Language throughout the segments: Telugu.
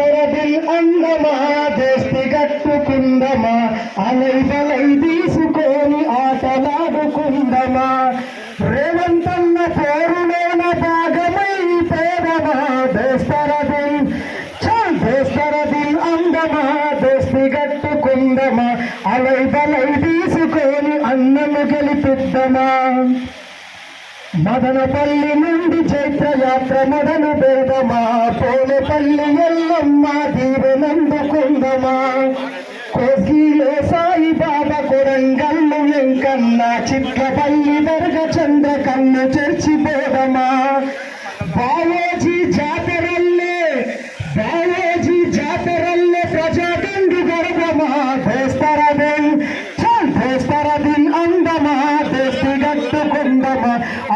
దోస్తరది అందమా దోస్తి కట్టుకుందమా అలై తీసుకొని ఆటలాడుకుందమా. రేవంతన్న పేరులోన భాగమై పేదమా దోస్తరది చాల్ దోస్తరది అందమా దోస్తి కట్టుకుందమా అలై తీసుకొని అన్నము గెలిపిద్దమా. మదనపల్లి నుండి చైత్రయాత్ర మొదలు పెడదమా పోలేపల్లి ఎల్లమ్మ దీవెనందుకుందమా కోసిలో సాయిబాబా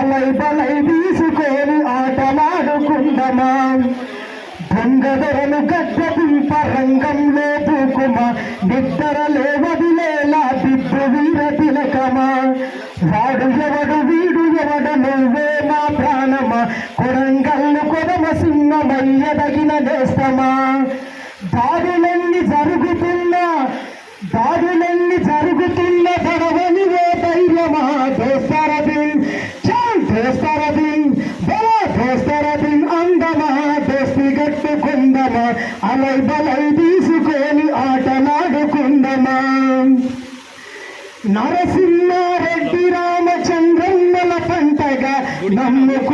గట్టుకుందమా అలై బలై తీసుకొని ఆటలాడుకుందమా? దొంగదరను గడ్డ రంగంలో దూకుమా? నిద్ర లేవదిలేలా దిద్దు వీర తిలకమా? వాడు ఎవడు వీడు ఎవడు నువ్వే మా ప్రాణమా? కొరంగల్లు కొరమ సింహమయ్యదగిన దేశమా దారులెన్ని జరుగుతున్నా? దారులెన్ని దోస్తి అలై బలై తీసుకొని ఆటలాడుకుందమా? నరసింహారెడ్డి రామచంద్రమ్మల పంటగా నమ్ముకు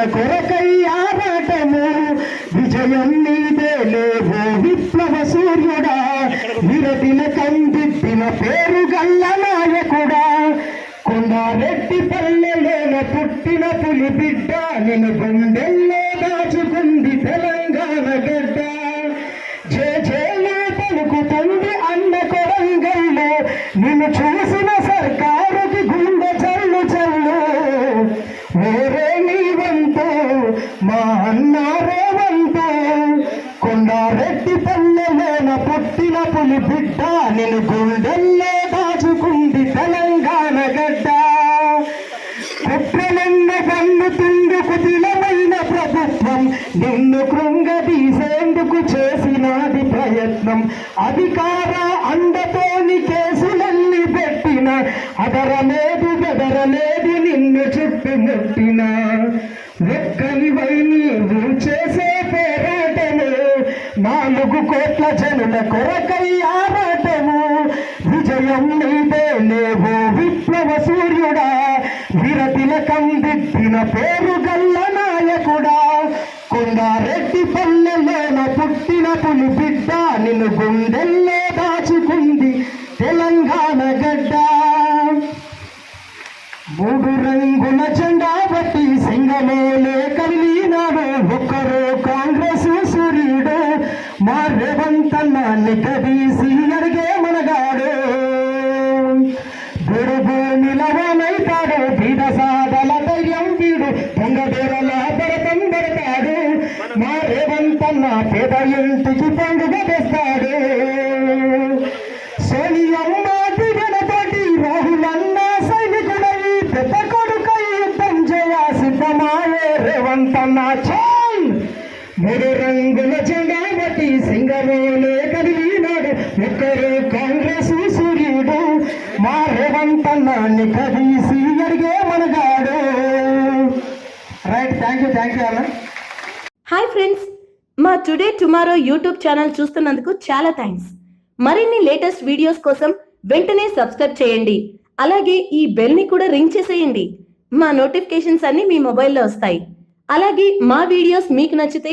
జనుల కొరకై విజయం నీదే లేవు విప్లవ సూర్యుడా. విరటిన కందిప్పిన పేరు గల్ల నాయకుడా. కొండారెడ్డి పల్లెలోన పుట్టిన పులి బిడ్డ నిన్ను గుండెల్లో దాచుకుంది తెలంగాణ గడ్డ. జే జయలు పలుకుతుంది అన్న కొరంగల్లో నిన్ను చూసిన సర్కారుకి అన్నారే వంతు కొండారెడ్డి పల్లెలోన పుట్టిన పులి బిడ్డ నేను గుండెల్లో దాచుకుంది తెలంగాణ గడ్డ. కుట్రలెన్న కన్నుతుండు కుటిలమైన ప్రభుత్వం నిన్ను కృంగదీసేందుకు చేసినది ప్రయత్నం. అధికార అండతోని కేసులన్నీ పెట్టిన అదరలేదు బెదరలేదు నిన్ను చుట్టుముట్టిన కోట్ల జనుల కొరకై ఆరాటము. విజయం నీదే లేవో విప్లవ సూర్యుడా. విరతిలకం దిద్దిన పేరు గల్ల నాయకుడా. కొండారెడ్డి పల్లెలోన పుట్టిన పులి బిడ్డ నిన్ను గుండెల్లో దాచుకుంది. తెలంగాణ గడ్డ మా రేవంతన్న కదీసి అడిగే మనగాడు. గురుగు నిలవనైతాడు బీద సాదల ధైర్యం వీడు దొంగ దొరల భరతం పడతాడు. మా రేవంతన్న పేద ఇంటికి పండుగ తెస్తాడు. సోనియమ్మ దిగనతోటి రాహులన్న సైనికుడై పెద్ద కొడుకై యుద్ధం చేయ సిద్ధమాయే రేవంతన్న. చాల్ మూడు రంగుల జెండా బట్టి సింగమోలే కదిలినాడు. ఒక్కరు కాంగ్రెస్ సూర్యుడు మా రేవంతన్న నికదీసి అడిగే మనగాడు. Right thank you thank you అన్న. హాయ్ ఫ్రెండ్స్ మా టుడే టుమారో యూట్యూబ్ ఛానల్ చూస్తున్నందుకు చాలా థ్యాంక్స్ మరిన్ని లేటెస్ట్ వీడియోస్ కోసం వెంటనే సబ్స్క్రైబ్ చేయండి. అలాగే ఈ బెల్ని కూడా రింగ్ చేసేయండి. మా నోటిఫికేషన్స్ అన్ని మీ మొబైల్లో వస్తాయి. అలాగే మా వీడియోస్ మీకు నచ్చితే